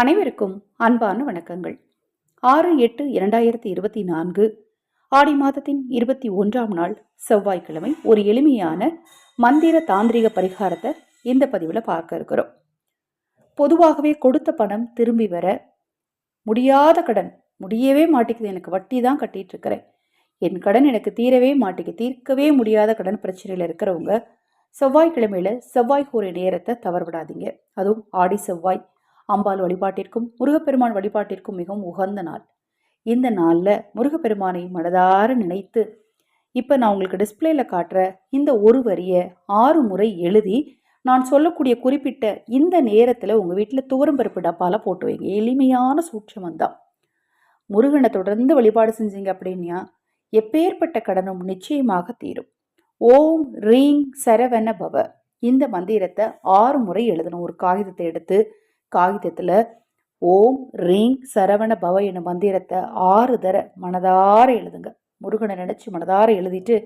அனைவருக்கும் அன்பான வணக்கங்கள். ஆறு எட்டு இரண்டாயிரத்தி இருபத்தி நான்கு ஆடி மாதத்தின் இருபத்தி ஒன்றாம் நாள் செவ்வாய்க்கிழமை ஒரு எளிமையான மந்திர தாந்திரிக பரிகாரத்தை இந்த பதிவில் பார்க்க இருக்கிறோம். பொதுவாகவே கொடுத்த பணம் திரும்பி வர முடியாத கடன் முடியவே மாட்டேங்குது. எனக்கு வட்டி தான் கட்டிட்டு இருக்கிறேன். என் கடன் எனக்கு தீரவே மாட்டேங்க தீர்க்கவே முடியாத கடன் பிரச்சனையில் இருக்கிறவங்க செவ்வாய்க்கிழமையில செவ்வாய் கூறிய நேரத்தை தவறவிடாதீங்க. அதுவும் ஆடி செவ்வாய். அம்பாள் வழிபாட்டிற்கும் முருகப்பெருமான் வழிபாட்டிற்கும் மிகவும் உகந்த நாள். இந்த நாளில் முருகப்பெருமானை மனதார நினைத்து இப்போ நான் உங்களுக்கு டிஸ்பிளேல காட்டுற இந்த ஒரு வரியை ஆறு முறை எழுதி நான் சொல்லக்கூடிய குறிப்பிட்ட இந்த நேரத்தில் உங்கள் வீட்டில் துவரம்பருப்பு டப்பால போட்டு வைங்க. எளிமையான சூட்சமம் தான். முருகனை தொடர்ந்து வழிபாடு செஞ்சீங்க அப்படின்னா எப்பேற்பட்ட கடனும் நிச்சயமாக தீரும். ஓம் ரீங் சரவண பவ. இந்த மந்திரத்தை ஆறு முறை எழுதணும். ஒரு காகிதத்தை எடுத்து காகிதத்தில் ஓம் ரீங் சரவண பவ எனும் மந்திரத்தை ஆறு தர மனதார எழுதுங்க. முருகனை நினச்சி மனதார எழுதிட்டு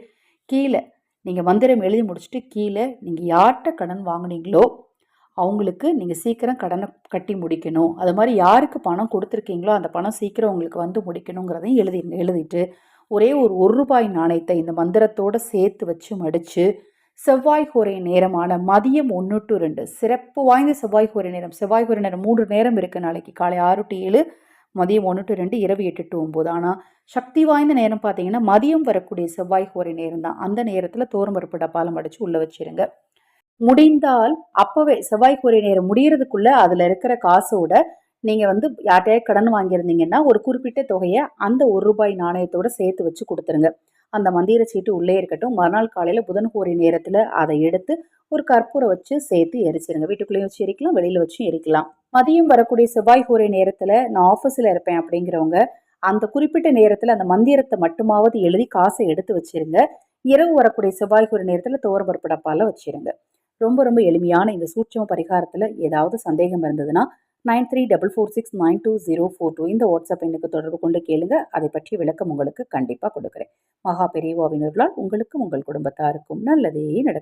கீழே நீங்கள் மந்திரம் எழுதி முடிச்சுட்டு கீழே நீங்கள் யார்கிட்ட கடன் வாங்குனீங்களோ அவங்களுக்கு நீங்கள் சீக்கிரம் கடனை கட்டி முடிக்கணும். அது மாதிரி யாருக்கு பணம் கொடுத்துருக்கீங்களோ அந்த பணம் சீக்கிரம் உங்களுக்கு வந்து முடிக்கணுங்கிறதையும் எழுதி எழுதிட்டு ஒரே ஒரு ஒரு ரூபாய் நாணயத்தை இந்த மந்திரத்தோடு சேர்த்து வச்சு மடித்து செவ்வாய் கோரை நேரமான மதியம் ஒன்று டு ரெண்டு. சிறப்பு வாய்ந்த செவ்வாய் கோரை நேரம். செவ்வாய் கோரை நேரம் மூன்று நேரம் இருக்குது நாளைக்கு. காலை ஆறு டு ஏழு மதியம் ஒன்று டு ரெண்டு இரவு எட்டு டு ஒம்பது. ஆனால் சக்தி வாய்ந்த நேரம் பார்த்தீங்கன்னா மதியம் வரக்கூடிய செவ்வாய் கோரை நேரம் தான். அந்த நேரத்தில் தோரம்பருப்பு டப்பாலம் அடித்து உள்ளே வச்சிருங்க. முடிந்தால் அப்போவே செவ்வாய் கோரை நேரம் முடியறதுக்குள்ளே அதில் இருக்கிற காசோட நீங்கள் வந்து யார்கிட்டயாவது கடன் வாங்கியிருந்தீங்கன்னா ஒரு குறிப்பிட்ட தொகையை அந்த ஒரு ரூபாய் நாணயத்தோட சேர்த்து வச்சு கொடுத்துருங்க. அந்த மந்திர சீட்டு உள்ளே இருக்கட்டும். மறுநாள் காலையில் புதன் கோரி நேரத்தில் அதை எடுத்து ஒரு கற்பூரை வச்சு சேர்த்து எரிச்சிருங்க. வீட்டுக்குள்ளேயும் வச்சு எரிக்கலாம் வெளியில் வச்சும் எரிக்கலாம். மதியம் வரக்கூடிய செவ்வாய் கோரை நேரத்தில் நான் ஆஃபீஸில் இருப்பேன் அப்படிங்கிறவங்க அந்த குறிப்பிட்ட நேரத்தில் அந்த மந்திரத்தை மட்டுமாவது எழுதி காசை எடுத்து வச்சிருங்க. இரவு வரக்கூடிய செவ்வாய் கோரை நேரத்தில் துவரப்பருப்பு டப்பால வச்சிருங்க. ரொம்ப ரொம்ப எளிமையான இந்த சூட்சம பரிகாரத்தில் ஏதாவது சந்தேகம் இருந்ததுன்னா nine three double four six nine two zero four two இந்த வாட்ஸ்அப் எண்ணுக்கு தொடர்பு கொண்டு கேளுங்க. அதை பற்றி விளக்கம் உங்களுக்கு கண்டிப்பாக கொடுக்குறேன். மகா பெரியவாவினர்களால் உங்களுக்கும் உங்கள் குடும்பத்தாருக்கும் நல்லதே நடக்கும்.